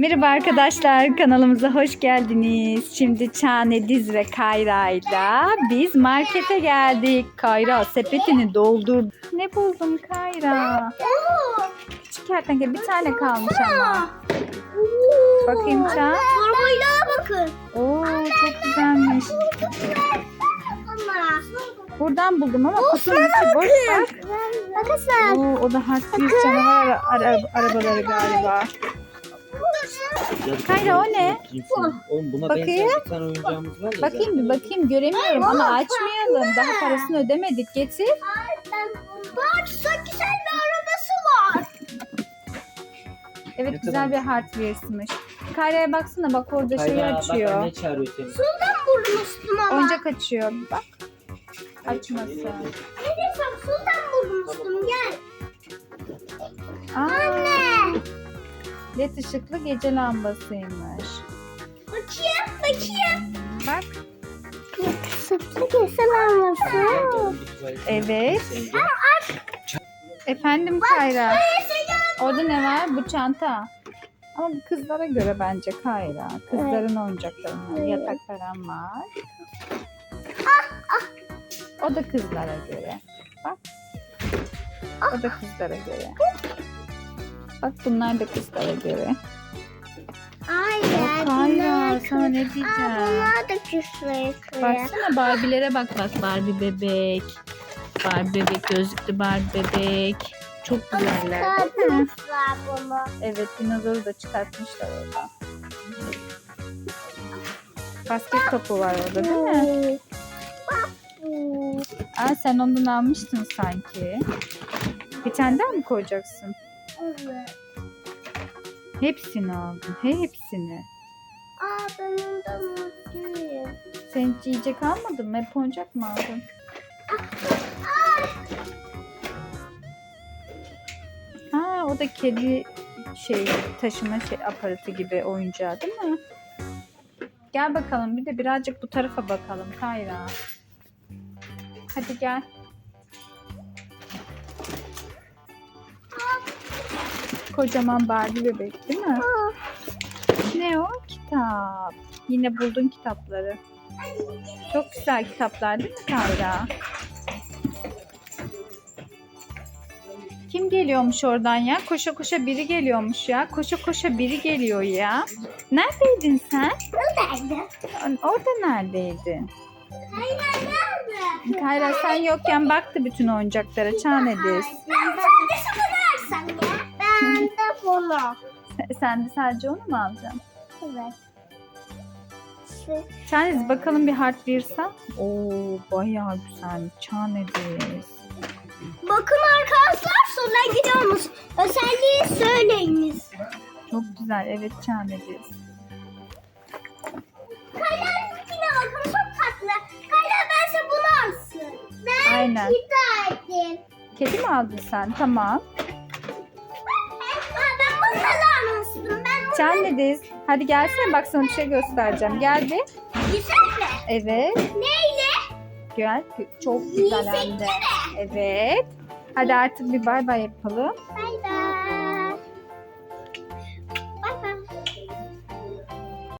Merhaba arkadaşlar kanalımıza hoş geldiniz. Şimdi Çağne Diz ve Kayra'yla biz markete geldik. Kayra sepetini doldur. Ne buldun Kayra? Küçük kertenkele bir tane kalmış ama. Bakayım Çağ. Formayla bakın. Oo çok güzelmiş. Buradan buldum ama kutunun içi boş bak. Arkadaşlar. Oo, o da Wheels canavar ara- ara- arabaları galiba. Kayra o ne? Oğlum buna Bakayım. benzer bir tane oyuncağımız var ya. Bakayım bir bakayım göremiyorum ama açmayalım. Daha parasını ödemedik. Getir. Bak çok güzel bir arabası var. Evet Ne güzel kadar? bir Hot Wheels'mış. Kayra'ya baksana bak orada Kayra, şeyi bak açıyor. anne çağırıyor seni. Sudan vurmuştum ama. Oyuncak açıyor. Bak. Açmasın. Ne desem sudan vurmuştum gel. Aa. Led ışıklı gece lambasıymış. Bakayım bakayım. Bak. Sütlü keselamıyorsun. Evet. Efendim Kayra. Orada ne var? Bu çanta. Ama bu kızlara göre bence Kayra. Kızların oyuncakları var. Evet. Yatak falan var. O da kızlara göre. Bak. O da kızlara göre. Bak bunlar da kızlara göre. Hayır. Kayra sana ne diyeceğim? Bunlar da küfür Baksana Barbie'lere bak bak Barbie bebek. Barbie bebek gözlüklü Barbie bebek. Çok güzeller. Çıkartmışlar bunu. Evet dinozoru da çıkartmışlar orada. Basket topu var orada değil mi? Aa, sen ondan almıştın sanki. Bir tane daha mı koyacaksın? Evet. Hepsini aldın. Hepsini. Aa ben ondan mutluyum. Sen hiç yiyecek almadın mı? Hep oyuncak mı aldın? Ha o da kedi şey taşıma şey aparatı gibi oyuncağı değil mi? Gel bakalım bir de birazcık bu tarafa bakalım Kayra. Hadi gel. Kocaman Barbie bebek değil mi? Ne o? Kitap. Yine buldun kitapları. Çok güzel kitaplar değil mi Kayra? Kim geliyormuş oradan ya? Koşa koşa biri geliyormuş ya. Koşa koşa biri geliyor ya. Neredeydin sen? Nerede? Orada neredeydin? Hayır nerede? Kayra sen yokken baktı bütün oyuncaklara. Çanediz. Ben sadece bunu alsam ya. Bunu. Sen de sadece onu mu alacaksın? Evet. Çanediz bakalım bir Hot Wheels'a. Oo bayağı güzel. Çanediz. Bakın arkadaşlar sonra gidiyormuş. Özelliği söyleyiniz. Çok güzel. Evet Çanediz. Kaya'nınkine bakın çok tatlı. Kaya bense bunu alsın. Ben Aynen. giderdim. Kedi mi aldın sen? Tamam. Ben almıştım. Ben bunu Çanediz. Hadi gelsene bak sana bir şey göstereceğim. Gel bir. güzel mi? Evet. Neyle? Gel. Çok güzel hem de. Evet. Hadi artık bir bay bay yapalım. Bay bay.